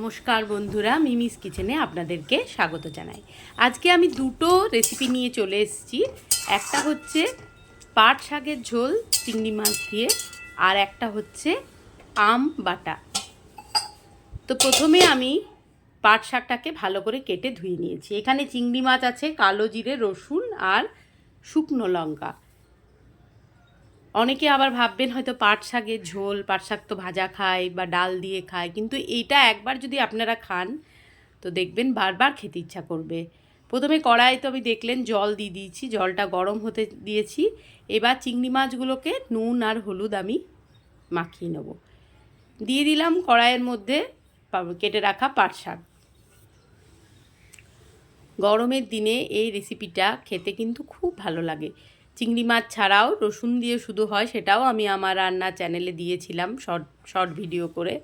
নমস্কার বন্ধুরা, মিমিস কিচেনে আপনাদেরকে স্বাগত জানাই। আজকে আমি দুটো রেসিপি নিয়ে চলে এসেছি। একটা হচ্ছে পাট শাকের ঝোল, চিংড়ি মাছ দিয়ে, আর একটা হচ্ছে আম বাটা। তো প্রথমে আমি পাট শাকটাকে ভালো করে কেটে ধুয়ে নিয়েছি। এখানে চিংড়ি মাছ আছে, কালো জিরে, রসুন আর শুকনো লঙ্কা। অনেকে আবার ভাববেন হয়তো পাট শাকের ঝোল, পাট শাক তো ভাজা খায় বা ডাল দিয়ে খায়, কিন্তু এইটা একবার যদি আপনারা খান, তো দেখবেন বারবার খেতে ইচ্ছা করবে। প্রথমে কড়াই তো আমি দেখলেন জল দিয়ে দিয়েছি, জলটা গরম হতে দিয়েছি। এবার চিংড়ি মাছগুলোকে নুন আর হলুদ আমি মাখিয়ে নেব। দিয়ে দিলাম কড়াইয়ের মধ্যে কেটে রাখা পাট শাক। গরমের দিনে এই রেসিপিটা খেতে কিন্তু খুব ভালো লাগে। চিংড়ি মাছ ছাড়াও রসুন দিয়ে শুধু হয়, সেটাও আমি আমার রান্না চ্যানেলে দিয়েছিলাম শর্ট শর্ট ভিডিও করে।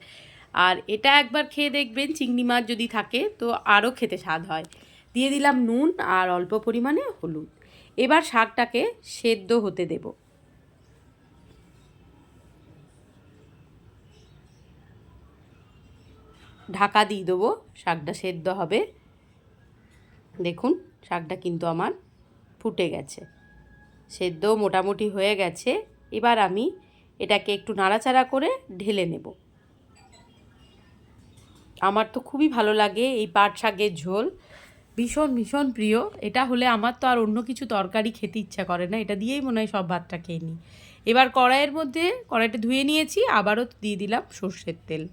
আর এটা একবার খেয়ে দেখবেন, চিংড়ি মাছ যদি থাকে তো আরও খেতে স্বাদ হয়। দিয়ে দিলাম নুন আর অল্প পরিমাণে হলুদ। এবার শাকটাকে সেদ্ধ হতে দেব। ঢাকা দিয়ে দেবো, শাকটা সেদ্ধ হবে। দেখুন, শাকটা কিন্তু আমার ফুটে গেছে। সেদ্ধ মোটামুটি হয়ে গেছে। এবার আমি এটাকে একটু নাড়াচাড়া করে ঢেলে নেব। আমার তো খুবই ভালো লাগে এই পাট শাকের ঝোল। ভীষণ ভীষণ প্রিয়। এটা হলে আমার তো আর অন্য কিছু তরকারি খেতে ইচ্ছা করে না। এটা দিয়েই মনে হয় সব ভাতটা খেয়ে নিই। এবার কড়াইয়ের মধ্যে কড়াইটা ধুয়ে নিয়েছি। আবারও দিয়ে দিলাম সর্ষের তেল।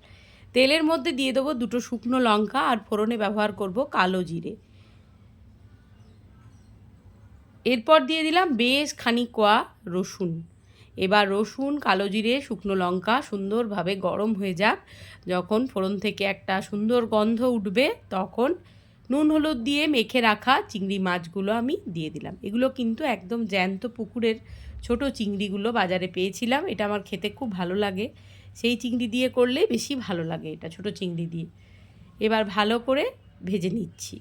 তেলের মধ্যে দিয়ে দেবো দুটো শুকনো লঙ্কা আর ফোড়নে ব্যবহার করব কালো জিরে। এরপর দিয়ে দিলাম বেশ খানিকোয়া রসুন। এবার রসুন, কালো জিরে, শুকনো লঙ্কা সুন্দরভাবে গরম হয়ে যাক। যখন ফোড়ন থেকে একটা সুন্দর গন্ধ উঠবে, তখন নুন হলুদ দিয়ে মেখে রাখা চিংড়ি মাছগুলো আমি দিয়ে দিলাম। এগুলো কিন্তু একদম জ্যান্ত পুকুরের ছোট চিংড়িগুলো বাজারে পেয়েছিলাম। এটা আমার খেতে খুব ভালো লাগে। সেই চিংড়ি দিয়ে করলে বেশি ভালো লাগে এটা ছোট চিংড়ি দিয়ে। এবার ভালো করে ভেজে নিচ্ছি।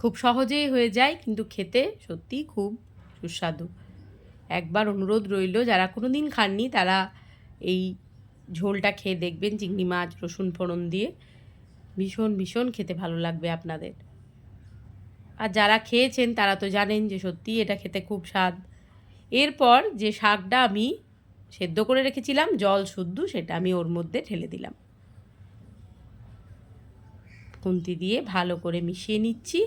খুব সহজেই হয়ে যায়, কিন্তু খেতে সত্যিই খুব সুস্বাদু। একবার অনুরোধ রইল, যারা কোনো দিন খাননি, তারা এই ঝোলটা খেয়ে দেখবেন, চিংড়ি মাছ, রসুন ফোড়ন দিয়ে। ভীষণ ভীষণ খেতে ভালো লাগবে আপনাদের। আর যারা খেয়েছেন, তারা তো জানেন যে সত্যিই এটা খেতে খুব স্বাদ। এরপর যে শাকটা আমি সেদ্ধ করে রেখেছিলাম, জল শুদ্ধ, সেটা আমি ওর মধ্যে ঢেলে দিলাম। খুন্তি দিয়ে ভালো করে মিশিয়ে নিচ্ছি।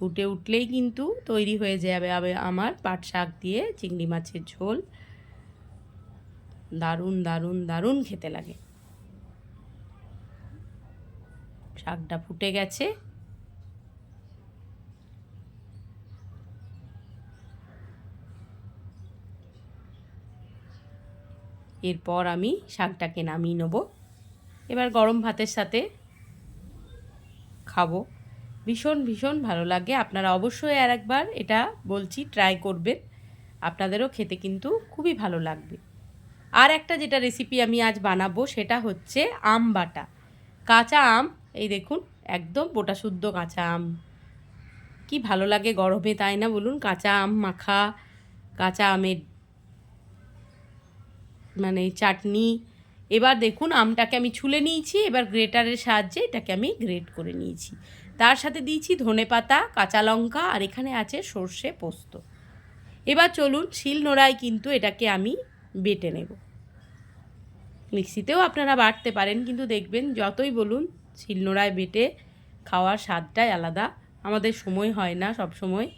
ফুটে উঠলেই কিন্তু তৈরি হয়ে যাবে আমার পাট শাক দিয়ে চিংড়ি মাছের ঝোল। দারুণ দারুণ দারুণ খেতে লাগে। শাকটা ফুটে গেছে। এরপর আমি শাকটাকে নামিয়ে নেব। এবার গরম ভাতের সাথে খাব। ভীষণ ভীষণ ভালো লাগে। আপনারা অবশ্যই আর একবার এটা বলছি ট্রাই করবেন। আপনাদেরও খেতে কিন্তু খুবই ভালো লাগবে। আর একটা যেটা রেসিপি আমি আজ বানাবো, সেটা হচ্ছে আম বাটা। কাঁচা আম, এই দেখুন, একদম বোটা শুদ্ধ কাঁচা আম। কি ভালো লাগে গরমে, তাই না বলুন? কাঁচা আম মাখা, কাঁচা আমের মানে চাটনি। এবার দেখুন, আমটাকে আমি ছুলে নিয়েছি, এবার গ্রেটারের সাহায্যে এটাকে আমি গ্রেট করে নিয়েছি। তার সাথে দিয়েছি ধনে পাতা, কাঁচা লঙ্কা, আর এখানে আছে সর্ষে পোস্ত। এবার চলুন শিল নোড়ায় কিন্তু এটাকে আমি বেটে নেব। মিক্সিতেও আপনারা বাটতে পারেন, কিন্তু দেখবেন যতই বলুন শিলনোড়ায় বেটে খাওয়ার স্বাদটাই আলাদা। আমাদের সময় হয় না সব সময়,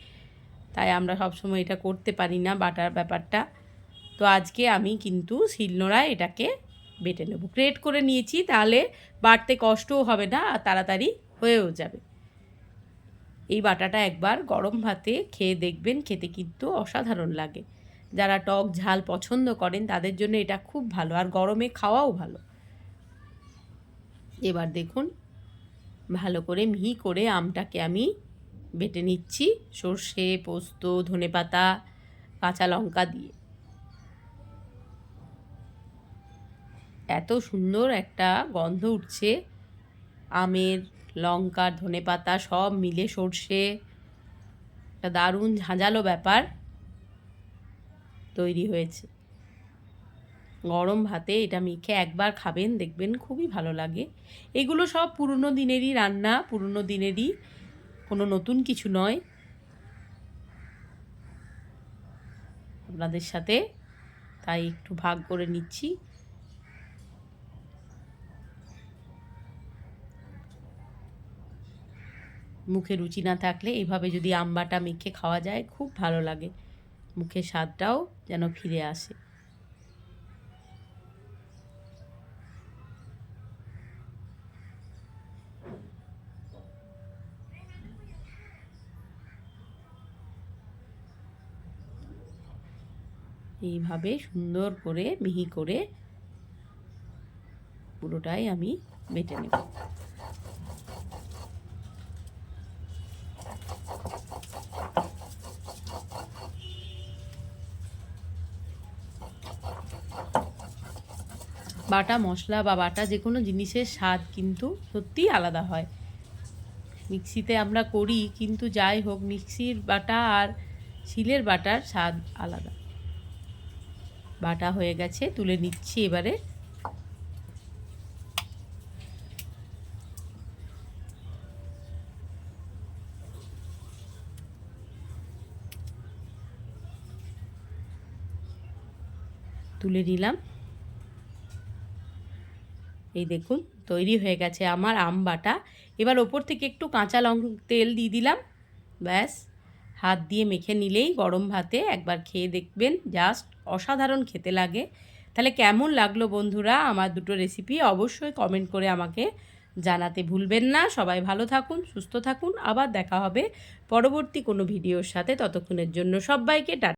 তাই আমরা সব সময় এটা করতে পারি না বাটার ব্যাপারটা। তো আজকে আমি কিন্তু শিলনোড়ায় এটাকে বেটে নেব। গ্রেট করে নিয়েছি, তাহলে বাটতে কষ্টও হবে না আর তাড়াতাড়ি হয়েও যাবে। এই বাটাটা একবার গরম ভাতে খেয়ে দেখবেন, খেতে কিন্তু অসাধারণ লাগে। যারা টক ঝাল পছন্দ করেন, তাদের জন্য এটা খুব ভালো, আর গরমে খাওয়াও ভালো। এবার দেখুন, ভালো করে মিহি করে আমটাকে আমি বেটে নিচ্ছি, সর্ষে, পোস্ত, ধনেপাতা, কাঁচা লঙ্কা দিয়ে। এত সুন্দর একটা গন্ধ উঠছে আমের লঙ্কা ধনেপাতা সব মিলে সর্ষে। একটা দারুণ ঝাঁঝালো ব্যাপার তৈরি হয়েছে। গরম ভাতে এটা মেখে একবার খাবেন, দেখবেন খুবই ভালো লাগে। এগুলো সব পুরনো দিনেরই রান্না, পুরনো দিনেরই, কোনো নতুন কিছু নয়। আপনাদের সাথে তাই একটু ভাগ করে নিচ্ছি। মুখে রুচি না থাকলে এইভাবে যদি আমবাটা মেখে খাওয়া যায়, খুব ভালো লাগে। মুখের স্বাদটাও যেন ফিরে আসে। এইভাবে সুন্দর করে মিহি করে পুরোটাই আমি বেটে নেব। বাটা মশলা বা বাটা যে কোনো জিনিসের স্বাদ কিন্তু সত্যিই আলাদা হয়। মিক্সিতে আমরা করি, কিন্তু যাই হোক, মিক্সির বাটা আর শিলের বাটার স্বাদ আলাদা। বাটা হয়ে গেছে, তুলে নিচ্ছি এবারে। তুলে নিলাম। এই দেখুন, তৈরি হয়ে গেছে আমার আম বাটা। এবার ওপর থেকে একটু কাঁচা লং তেল দিয়ে দিলাম। ব্যাস, হাত দিয়ে মেখে নিলেই গরম ভাতে একবার খেয়ে দেখবেন, জাস্ট অসাধারণ খেতে লাগে। তাহলে কেমন লাগল বন্ধুরা আমার দুটো রেসিপি অবশ্যই কমেন্ট করে আমাকে জানাতে ভুলবেন না। সবাই ভালো থাকুন, সুস্থ থাকুন। আবার দেখা হবে পরবর্তী কোনো ভিডিওর সাথে। ততক্ষণের জন্য সবাইকে টাটা